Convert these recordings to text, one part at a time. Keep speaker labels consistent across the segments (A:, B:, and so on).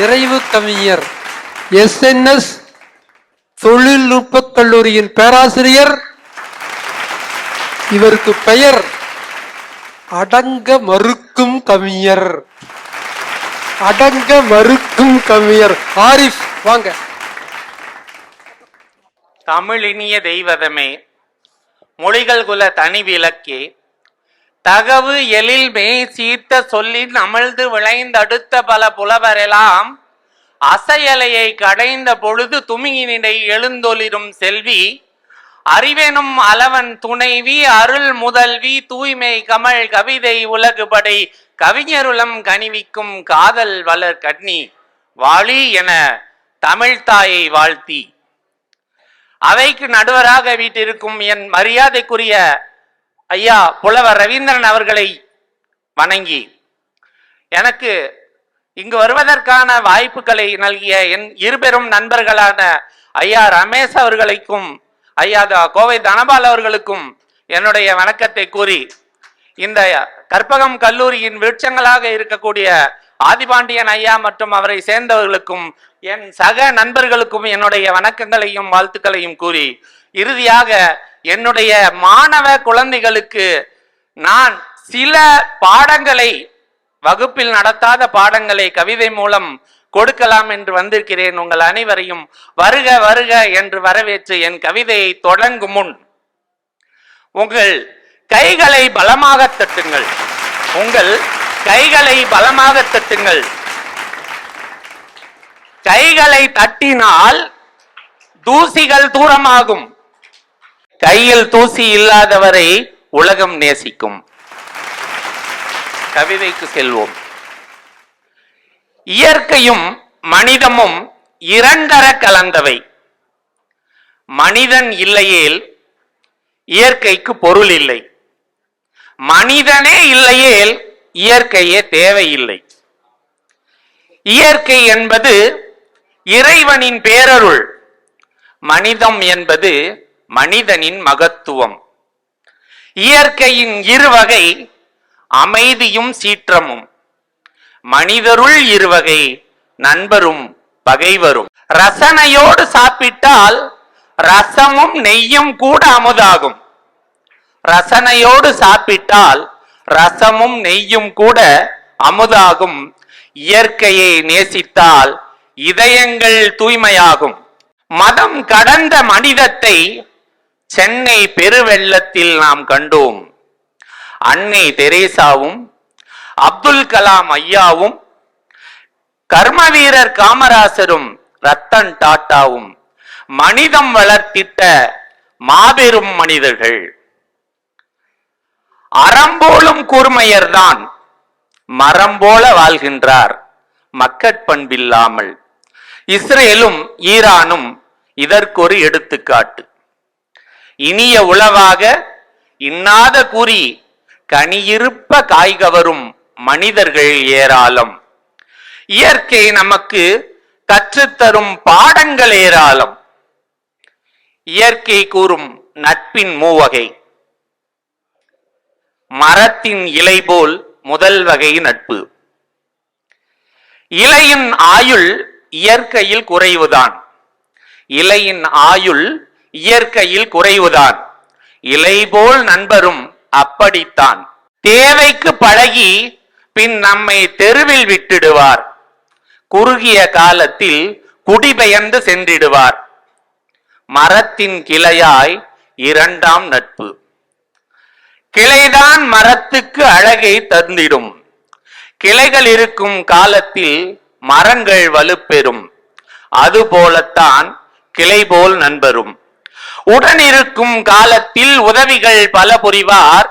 A: நிறைவு கவிஞர் S N S தொழில்நுட்ப கல்லூரியின் பேராசிரியர். இவருக்கு பெயர் அடங்க மறுக்கும் கவிஞர் அடங்க மறுக்கும் கவிஞர் ஆரிஃப் வாங்க.
B: தமிழினிய தெய்வதமே மொழிகள் குல தனி விளக்கே தகவு எழில் மெய் சீர்த்த சொல்லின் அமழ்ந்து விளைந்தடுத்த பல புலவரெல்லாம் அசையலையை கடைந்த பொழுது துமியினிடை எழுந்தொளிரும் செல்வி அறிவெனும் அளவன் துணைவி அருள் முதல்வி தூய்மை கமல் கவிதை உலகுபடை கவிஞருளம் கனிவிக்கும் காதல் வளர் கட்னி வாழி என தமிழ்தாயை வாழ்த்தி. அவைக்கு நடுவராக வீட்டிருக்கும் என் மரியாதைக்குரிய ஐயா புலவர் ரவீந்திரன் அவர்களை வணங்கி எனக்கு இங்கு வருவதற்கான வாய்ப்புகளை நல்கிய என் இருபெரும் நண்பர்களான ஐயா ரமேஷ் அவர்களுக்கும் ஐயா கோவை தனபால் அவர்களுக்கும் என்னுடைய வணக்கத்தை கூறி இந்த கற்பகம் கல்லூரியின் விருட்சங்களாக இருக்கக்கூடிய ஆதிபாண்டியன் ஐயா மற்றும் அவரை சேர்ந்தவர்களுக்கும் என் சக நண்பர்களுக்கும் என்னுடைய வணக்கங்களையும் வாழ்த்துக்களையும் கூறி இறுதியாக என்னுடைய மாணவ குழந்தைகளுக்கு நான் சில பாடங்களை வகுப்பில் நடத்தாத பாடங்களை கவிதை மூலம் கொடுக்கலாம் என்று வந்திருக்கிறேன். உங்கள் அனைவரையும் வருக வருக என்று வரவேற்று என் கவிதையை தொடங்கும் முன் உங்கள் கைகளை பலமாக தட்டுங்கள். உங்கள் கைகளை பலமாக தட்டுங்கள். கைகளை தட்டினால் தூசிகள் தூரமாகும். கையில் தூசி இல்லாதவரை உலகம் நேசிக்கும். கவிதைக்கு செல்வோம். இயற்கையும் மனிதமும் இரண்டர கலந்தவை. மனிதன் இல்லையேல் இயற்கைக்கு பொருள் இல்லை. மனிதனே இல்லையேல் இயற்கையே தேவையில்லை. இயற்கை என்பது இறைவனின் பேரருள். மனிதம் என்பது மனிதனின் மகத்துவம். இயற்கையின் இருவகை அமைதியும் சீற்றமும். மனிதருள் இருவகை நண்பரும் பகைவரும். ரசனையோடு சாப்பிட்டால் ரசமும் நெய்யும் கூட அமுதாகும். ரசனையோடு சாப்பிட்டால் ரசமும் நெய்யும் கூட அமுதாகும். இயற்கையை நேசித்தால் இதயங்கள் தூய்மையாகும். மதம் கடந்த மனிதத்தை சென்னை பெருவெள்ளத்தில் நாம் கண்டோம். அன்னை தெரேசாவும் அப்துல் கலாம் ஐயாவும் கர்மவீரர் காமராசரும் ரத்தன் டாட்டாவும் மனிதம் வளர்த்திட்ட மாபெரும் மனிதர்கள். அறம்போலும் கூர்மையர்தான் மரம் போல வாழ்கின்றார் மக்கட்பண்பில்லாமல் இஸ்ரேலும் ஈரானும் இதற்கொரு எடுத்துக்காட்டு. இனிய உளவாக இன்னாத கூறி கனியிருப்ப காய்கவரும் மனிதர்கள் ஏராளம். இயற்கை நமக்கு கற்றுத்தரும் பாடங்கள் ஏராளம். இயற்கை கூறும் நட்பின் மூவகை. மரத்தின் இலை போல் முதல் வகை நட்பு. இலையின் ஆயுள் இயற்கையில் குறைவுதான். இலையின் ஆயுள் இயற்கையில் குறைவுதான். இலை போல் நண்பரும் அப்படித்தான். தேவைக்கு பழகி பின் நம்மை தெருவில் விட்டுடுவார். குறுகிய காலத்தில் குடிபெயர்ந்து சென்றிடுவார். மரத்தின் கிளையாய் இரண்டாம் நட்பு. கிளைதான் மரத்துக்கு அழகை தந்திடும். கிளைகள் இருக்கும் காலத்தில் மரங்கள் வலுப்பெறும். அதுபோலத்தான் கிளை போல் நண்பரும். உடனிருக்கும் காலத்தில் உதவிகள் பல புரிவார்.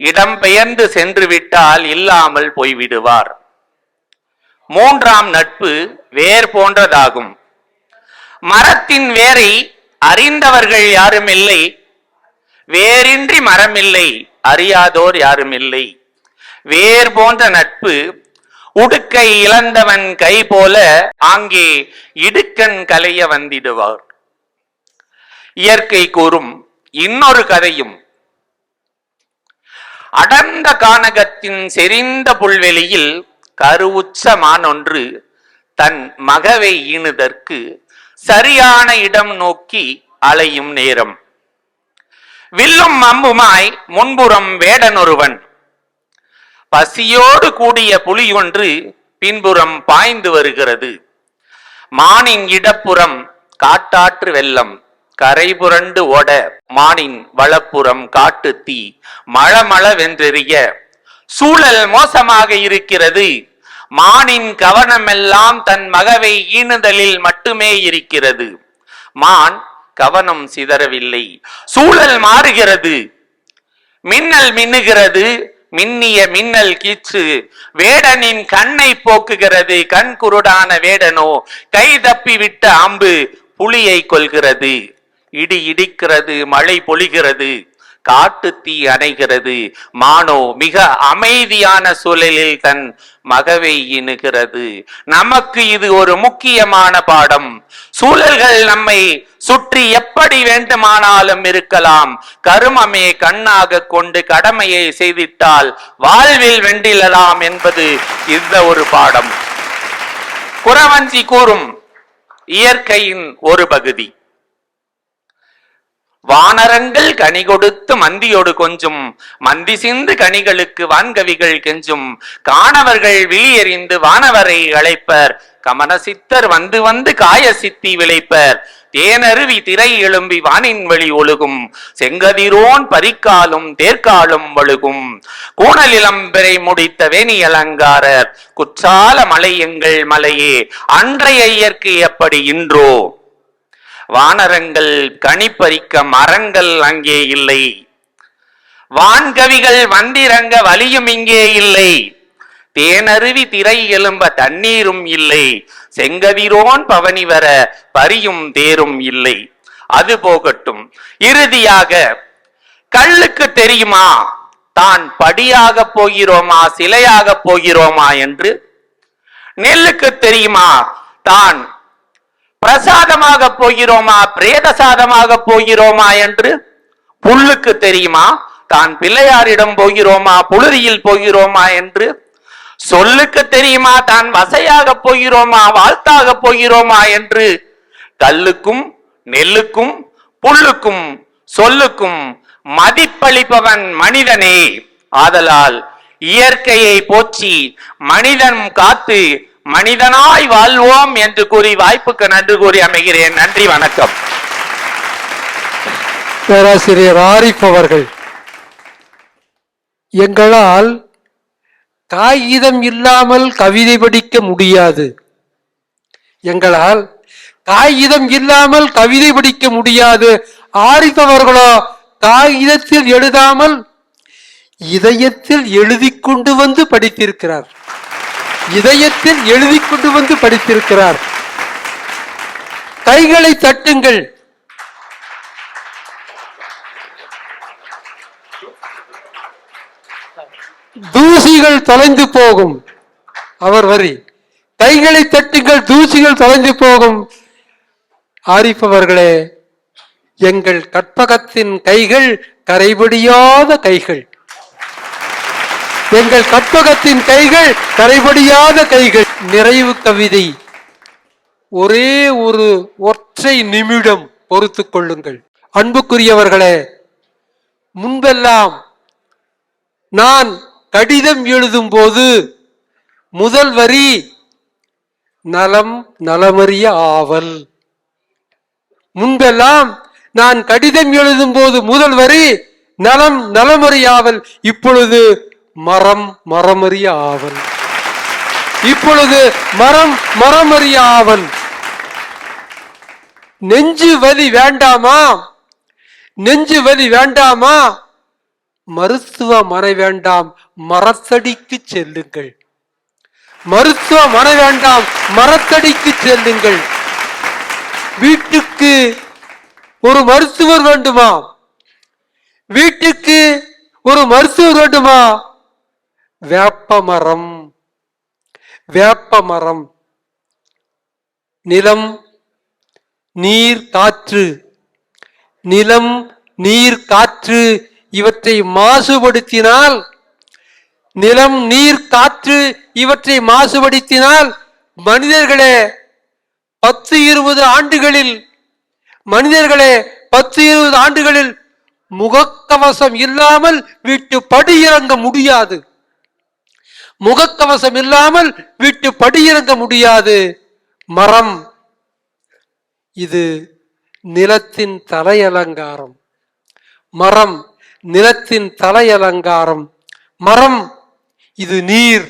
B: இடம்பெயர்ந்து சென்று விட்டால் இல்லாமல் போய்விடுவார். மூன்றாம் நட்பு வேர் போன்றதாகும். மரத்தின் வேரை அறிந்தவர்கள் யாரும் இல்லை வேரின்றி மரமில்லை அறியாதோர் யாரும் இல்லை வேர் போன்ற நட்பு உடுக்கை இழந்தவன் கை போல ஆங்கே இடுக்கண் கலைய வந்திடுவார். இயற்கை கூறும் இன்னொரு கதையும். அடர்ந்த கானகத்தின் செறிந்த புல்வெளியில் கருவுச்ச மானொன்று தன் மகவை ஈணுதற்கு சரியான இடம் நோக்கி அலையும் நேரம். வில்லும் அம்புமாய் முன்புறம் வேடனொருவன். பசியோடு கூடிய புலி ஒன்று பின்புறம் பாய்ந்து வருகிறது. மானின் இடப்புறம் காட்டாற்று வெள்ளம். கரைபுரண்டு ஓட மானின் வளப்புறம் காட்டு தீ மளமளவென்றெறிய சூழல் மோசமாக இருக்கிறது. மானின் கவனமெல்லாம் தன் மகவை ஈணுதலில் மட்டுமே இருக்கிறது. மான் கவனம் சிதறவில்லை. சூழல் மாறுகிறது. மின்னல் மின்னுகிறது. மின்னிய மின்னல் கீச்சு வேடனின் கண்ணை போக்குகிறது. கண் குருடான வேடனோ கை தப்பி விட்ட அம்பு புலியை கொள்கிறது இடி இடிக்கிறது மழை பொழிகிறது காட்டு தீ அணைகிறது. மானோ மிக அமைதியான சூழலில் தன் மகவை இணுகிறது. நமக்கு இது ஒரு முக்கியமான பாடம். சூழல்கள் நம்மை சுற்றி எப்படி வேண்டுமானாலும் இருக்கலாம். கருமமே கண்ணாக கொண்டு கடமையை செய்திட்டால் வாழ்வில் வெண்டிலலாம் என்பது இந்த ஒரு பாடம். குறவஞ்சி கூறும் இயற்கையின் ஒரு பகுதி. வானரங்கள் கனி கொடுத்து மந்தியோடு கொஞ்சும் மந்தி சிந்து கனிகளுக்கு வான்கவிகள் கெஞ்சும். காணவர்கள் விழியறிந்து வானவரை அழைப்பர். கமனசித்தர் வந்து வந்து காய சித்தி விளைப்பர். தேனருவி திரை எழும்பி வானின் வெளி ஒழுகும். செங்கதிரோன் பரிக்காலும் தேர்க்காலும் வழுகும். கூணலிலம்பிரை முடித்த வேணி அலங்காரர். குற்றால மலை எங்கள் மலையே. அன்றைய இயற்கை எப்படி இன்றோ. வானரங்கள் கணிப்பறிக்க மரங்கள் அங்கே இல்லை. வான்கவிகள் வந்திறங்க வலியும் இங்கே இல்லை. தேனருவி திரை எலும்ப தண்ணீரும் இல்லை. செங்கவிரோன் பவனி வர பரியும் தேரும் இல்லை. அது போகட்டும். இறுதியாக கல்லுக்கு தெரியுமா? தான் படியாக போகிறோமா சிலையாக போகிறோமா என்று? நெல்லுக்கு தெரியுமா? தான் பிரசாதமாக போகிறோமா? பிரேத சாதமாக போகிறோமா என்று புல்லுக்கு தெரியுமா? தான் பிள்ளையாரிடம் போகிறோமா? புழுதியில் போகிறோமா என்று சொல்லுக்கு தெரியுமா? தான் வசையாக போகிறோமா? வாழ்த்தாக போகிறோமா என்று கல்லுக்கும் நெல்லுக்கும் புல்லுக்கும் சொல்லுக்கும் மதிப்பளிப்பவன் மனிதனே. ஆதலால் இயற்கையை போற்றி மனிதன் காத்து மனிதனாய் வாழ்வோம் என்று கூறி வாய்ப்புக்கு நன்றி கூறி அமைகிறேன். நன்றி வணக்கம்.
A: பேராசிரியர் ஆரிஃப் அவர்கள் எங்களால் காகிதம் இல்லாமல் கவிதை படிக்க முடியாது. எங்களால் காகிதம் இல்லாமல் கவிதை படிக்க முடியாது. ஆரிஃப் அவர்களோ காகிதத்தில் எழுதாமல் இதயத்தில் எழுதி கொண்டு வந்து படித்திருக்கிறார். இதயத்தில் எழுதி கொண்டு வந்து படித்திருக்கிறார். கைகளை தட்டுங்கள். தூசிகள் தொலைந்து போகும். அவர் வரி. கைகளை தட்டுங்கள் தூசிகள் தொலைந்து போகும். ஆரிஃப் அவர்களே எங்கள் கற்பகத்தின் கைகள் கரைபடியாத கைகள். எங்கள் கற்பகத்தின் கைகள் கரைபடியாத கைகள். நிறைவு கவிதை. ஒரே ஒரு ஒற்றை நிமிடம் பொறுத்து கொள்ளுங்கள். அன்புக்குரியவர்களே முன்பெல்லாம் நான் கடிதம் எழுதும் போது முதல் வரி நலம் நலமறிய ஆவல். முன்பெல்லாம் நான் கடிதம் எழுதும் போது முதல் வரி நலம் நலமறியாவல் இப்பொழுது மரம் மரமறிய ஆவல். இப்பொழுது மரம் மரமறிய ஆவல். நெஞ்சு வலி வேண்டாமா? நெஞ்சு வலி வேண்டாமா? மருத்துவமனை வேண்டாம் மரத்தடிக்கு செல்லுங்கள். மருத்துவமனை வேண்டாம் மரத்தடிக்கு செல்லுங்கள். வீட்டுக்கு ஒரு மருத்துவர் வேண்டுமா? வீட்டுக்கு ஒரு மருத்துவர் வேண்டுமா? வேப்பமரம் வேப்பமரம் நிலம் நீர் காற்று. நிலம் நீர் காற்று இவற்றை மாசுபடுத்தினால் நிலம் நீர் காற்று இவற்றை மாசுபடுத்தினால் மனிதர்களே பத்து இருபது ஆண்டுகளில் மனிதர்களே பத்து இருபது ஆண்டுகளில் முகக்கவசம் இல்லாமல் வீட்டு படி இறங்க முடியாது. முகக்கவசம் இல்லாமல் வீட்டு படியிறங்க முடியாது. மரம். இது நிலத்தின் தலையலங்காரம். மரம். நிலத்தின் தலையலங்காரம். மரம். இது நீர்.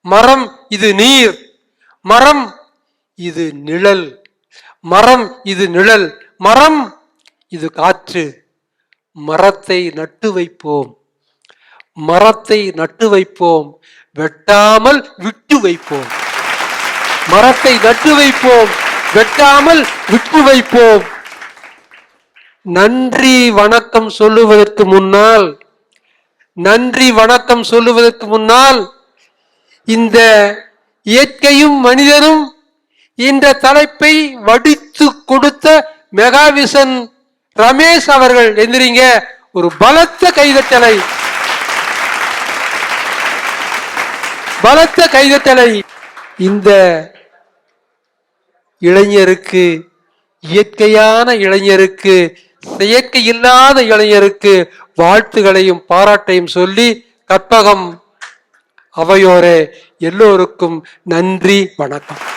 A: மரம். இது நீர். மரம். இது நிழல். மரம். இது நிழல். மரம். இது காற்று. மரத்தை நட்டு வைப்போம். மரத்தை நட்டு வைப்போம் வெட்டாமல் விட்டு வைப்போம். மரத்தை நட்டு வைப்போம் வெட்டாமல் விட்டு வைப்போம். நன்றி வணக்கம் சொல்லுவதற்கு முன்னால் நன்றி வணக்கம் சொல்லுவதற்கு முன்னால் இந்த இயற்கையும் மனிதனும் இந்த தலைப்பை வடித்து கொடுத்த மெகாவிசன் ரமேஷ் அவர்கள் எந்திரிங்க ஒரு பலத்த கைதட்டலை. பலத்த கைதட்டலை இந்த இளைஞருக்கு இயற்கையான இளைஞருக்கு செயற்கை இல்லாத இளைஞருக்கு வாழ்த்துகளையும் பாராட்டையும் சொல்லி கற்பகம் அவையோரே எல்லோருக்கும் நன்றி வணக்கம்.